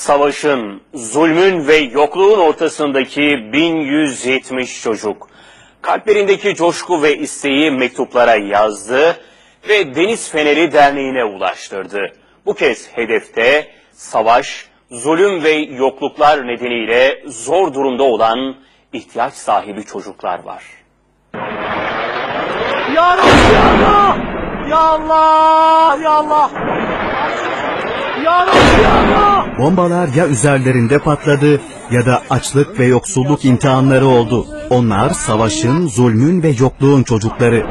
Savaşın, zulmün ve yokluğun ortasındaki 1170 çocuk. Kalplerindeki coşku ve isteği mektuplara yazdı ve Deniz Feneri Derneği'ne ulaştırdı. Bu kez hedefte savaş, zulüm ve yokluklar nedeniyle zor durumda olan ihtiyaç sahibi çocuklar var. Ya Rabbi Allah! Ya Allah! Ya Allah! Ya Rabbi ya Allah! Bombalar ya üzerlerinde patladı ya da açlık ve yoksulluk imtihanları oldu. Onlar savaşın, zulmün ve yokluğun çocukları.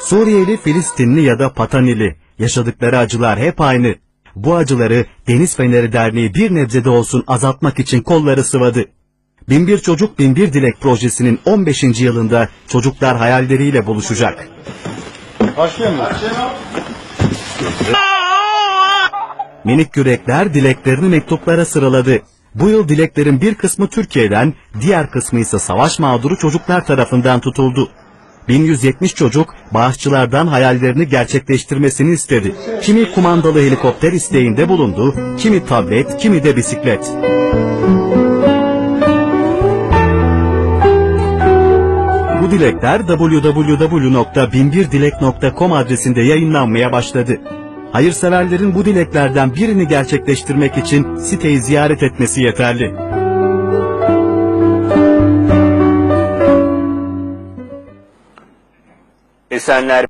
Suriyeli, Filistinli ya da Patanili yaşadıkları acılar hep aynı. Bu acıları Deniz Feneri Derneği bir nebzede olsun azaltmak için kolları sıvadı. Binbir Çocuk Binbir Dilek projesinin 15. yılında çocuklar hayalleriyle buluşacak. Minik yürekler dileklerini mektuplara sıraladı. Bu yıl dileklerin bir kısmı Türkiye'den, diğer kısmı ise savaş mağduru çocuklar tarafından tutuldu. 1170 çocuk bağışçılardan hayallerini gerçekleştirmesini istedi. Kimi kumandalı helikopter isteğinde bulundu, kimi tablet, kimi de bisiklet. Dilekler www.binbirdilek.com adresinde yayınlanmaya başladı. Hayırseverlerin bu dileklerden birini gerçekleştirmek için siteyi ziyaret etmesi yeterli. Esenler